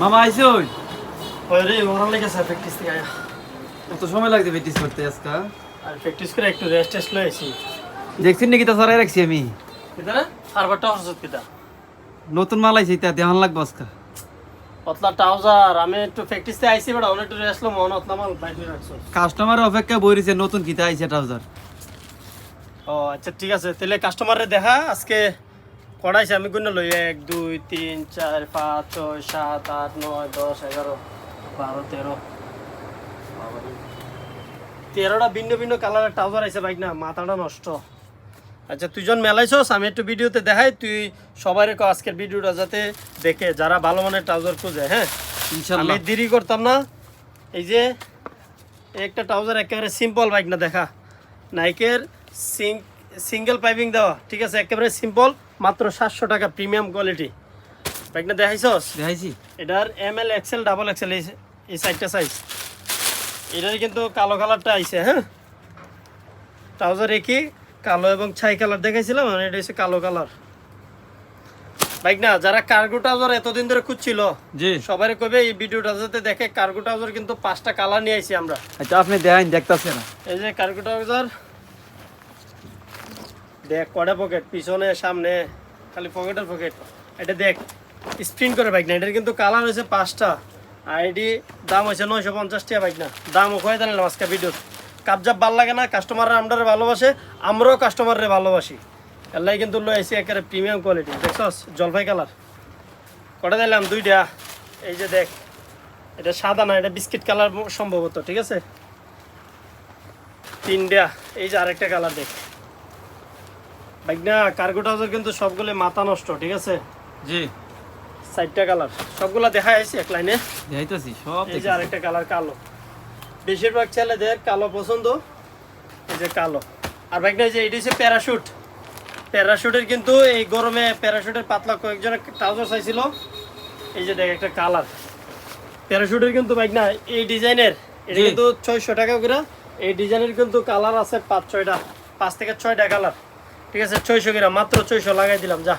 মামা আইসো ওই রে ওরা লেগেছে প্র্যাকটিস থেকে আয়া। কত সময় লাগছে প্র্যাকটিস করতে আজকা আর প্র্যাকটিস করে একটু রেস্ট টেস্ট লয়ে আইছি। দেখছেন নাকি তা সরাই রাখছি আমি? কিতা? না হারবারটা হরসত কিতা? নতুন মাল আইছে তা দেহান লাগবো আজকা। অতলা ট্রাউজার আমি একটু প্র্যাকটিস তে আইছি বেটা অনেক একটু রেস্ট লো মন অতলা মাল বাইরে রাখছো। কাস্টমারের অপেক্ষা বইরেছে নতুন কিতা আইছে ট্রাউজার। ও আচ্ছা ঠিক আছে তাহলে কাস্টমারে দেখা আজকে কড়াইছে আমি গুণ লই? এক দুই তিন চার পাঁচ ছয় সাত আট নয় দশ এগারো বারো তেরো। তেরোটা ভিন্ন ভিন্ন কালারের ট্রাউজার আছে বাইক না? মাথাটা নষ্ট। আচ্ছা তুই যখন মেলাইছস আমি একটু ভিডিওতে দেখাই তুই সবাই রেখো আজকের ভিডিওটা যাতে দেখে যারা ভালো মানের ট্রাউজার খুঁজে হ্যাঁ? আমি দেরি করতাম না। এই যে একটা ট্রাউজার একেবারে সিম্পল বাইক না দেখা। নাইকের সিঙ্গেল পাইপিং দেওয়া ঠিক আছে? একেবারে সিম্পল মাত্র সাতশো টাকা প্রিমিয়াম কোয়ালিটি না দেখাইছস? দেখাইছি। এটার M L XL double XL এই সাইডটা সাইজ এটার কিন্তু কালো কালারটা আইছে হ্যাঁ? ট্রাউজার একই কালো এবং ছাই কালার দেখাইছিলাম এটা হচ্ছে কালো কালার বাইক না যারা কার্গো ট্রাউজার এতদিন ধরে খুঁজছিল জি। সবাই কবে এই ভিডিওটা যাতে দেখে কার্গো ট্রাউজার কিন্তু পাঁচটা কালার নিয়ে আইছি আমরা। আচ্ছা আপনি দেখাইন দেখতাছে না এই যে কার্গো ট্রাউজার দেখ কড়া পকেট পিছনে, সামনে, খালি পকেটের পকেট এটা দেখ স্প্রিন্ট করে বাইক না। এটার কিন্তু কালার হয়েছে পাঁচটা। আইডি দাম হয়েছে নয়শো পঞ্চাশ টাকা বাইক না। দাম ওখানে জানলাম আজকে ভিডিও কাবজাব ভালো লাগে না কাস্টমাররা আমরা ভালোবাসে, আমরাও কাস্টমাররে ভালোবাসি। এলাই কিন্তু লই আইসি একেবারে প্রিমিয়াম কোয়ালিটি দেখছস? জলপাই কালার কটা দিলাম? দুইটা। এই যে দেখ, এটা সাদা না, এটা বিস্কিট কালার সম্ভবত, ঠিক আছে? তিনটা। এই যে আরেকটা কালার দেখ। বাইক না কার্গো ট্রাউজার কিন্তু সবগুলো মাথা নষ্ট ঠিক আছে? জি। চারটা কালার সবগুলা দেখা যাচ্ছে এক লাইনে দেখাইতাছি সব এই যে আরেকটা কালার কালো। বেশিরভাগ ছেলেদের কালো পছন্দ এই যে কালো। আর বাইক এই যে এটি হচ্ছে প্যারাশুট প্যারাশুটের কিন্তু এই গরমে প্যারাশুটের পাতলা কয়েকজনের ট্রাউজার চাইছিল। এই যে দেখ একটা কালার প্যারাশুটের কিন্তু বাইক না এই ডিজাইনের এটা কিন্তু ছয়শো টাকা করে। এই ডিজাইনের কিন্তু কালার আছে পাঁচ ছয়টা পাঁচ থেকে ছয়টা কালার ঠিক আছে, ছয়শো করে মাত্র ছয়শো লাগাই দিলাম, যা।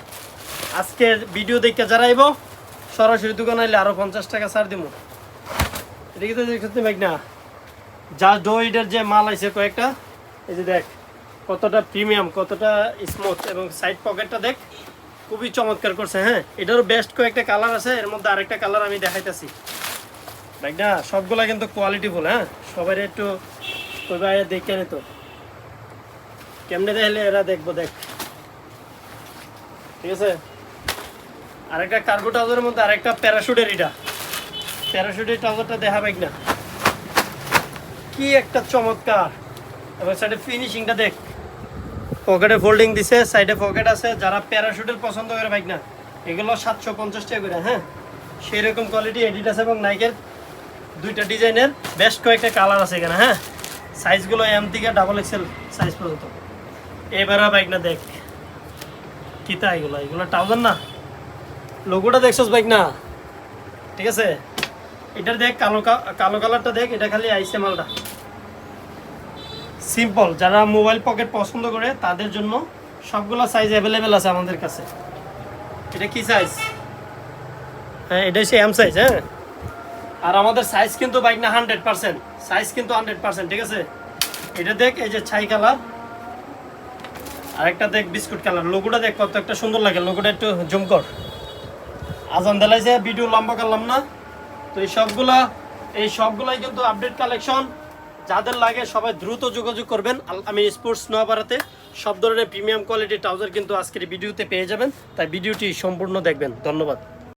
আজকের ভিডিও দেখে যারা আইব, সরাসরি দোকান আইলে আরও পঞ্চাশ টাকা ছাড় দিব দেখতে না যা ডোইডের যে মাল আছে কয়েকটা, এই যে দেখ, কতটা প্রিমিয়াম কতটা স্মুথ এবং সাইড পকেটটা দেখ, খুবই চমৎকার করছে হ্যাঁ? এটারও বেস্ট কয়েকটা কালার আছে, এর মধ্যে আরেকটা কালার আমি দেখাইতেছি। দেখ না সবগুলা কিন্তু কোয়ালিটিফুল হ্যাঁ? সবাই একটু দেখে নিত কেমনে দেখলে এরা দেখব, দেখ। ঠিক আছে? আরেকটা কার্গো ট্রাউজারের মধ্যে আরেকটা প্যারাশুটের এটা প্যারাশুটের ট্রাউজারটা দেখা বাইক না কি একটা চমৎকার। এবং সাইডে ফিনিশিংটা দেখ। পকেটে ফোল্ডিং দিছে সাইডে পকেট আছে। যারা প্যারাশুটের পছন্দ করে বাইক না এগুলো সাতশো পঞ্চাশ টাকা করে হ্যাঁ? সেই রকম কোয়ালিটি এডিটাস এবং নাইকের দুইটা ডিজাইনের বেস্ট কয়েকটা কালার আছে এখানে হ্যাঁ? সাইজগুলো এম থেকে ডাবল এক্সেল সাইজ পর্যন্ত। এবারে বাইক না দেখ। কিতা এগুলো? এগুলো ট্রাউজার না? লোগোটা দেখছস বাইক না ঠিক আছে? এটা দেখ, কালো কালো কালারটা দেখ, এটা খালি আইসে মালটা সিম্পল যারা মোবাইল পকেট পছন্দ করে, তাদের জন্য সবগুলো সাইজ অ্যাভেলেবেল আছে আমাদের কাছে। এটা কি সাইজ হ্যাঁ এটা হচ্ছে এম সাইজ হ্যাঁ? আর আমাদের সাইজ কিন্তু বাইক না হান্ড্রেড পার্সেন্ট সাইজ কিন্তু হান্ড্রেড পার্সেন্ট ঠিক আছে? এটা দেখ, এই যে ছাই কালার। আরেকটা দেখ বিস্কুট কালার। লোগোটা দেখ কত একটা সুন্দর লাগে, লোগোটা একটু জুম কর। আজান দেলাইছে ভিডিও লম্বা করলাম না, তো এই সবগুলা, এই সবগুলাই কিন্তু আপডেট কালেকশন যাদের লাগে সবাই দ্রুত যোগাযোগ করবেন। আমি স্পোর্টস নোয়াপাড়াতে সব ধরনের প্রিমিয়াম কোয়ালিটির ট্রাউজার কিন্তু আজকের ভিডিওতে পেয়ে যাবেন। তাই ভিডিওটি সম্পূর্ণ দেখবেন। ধন্যবাদ।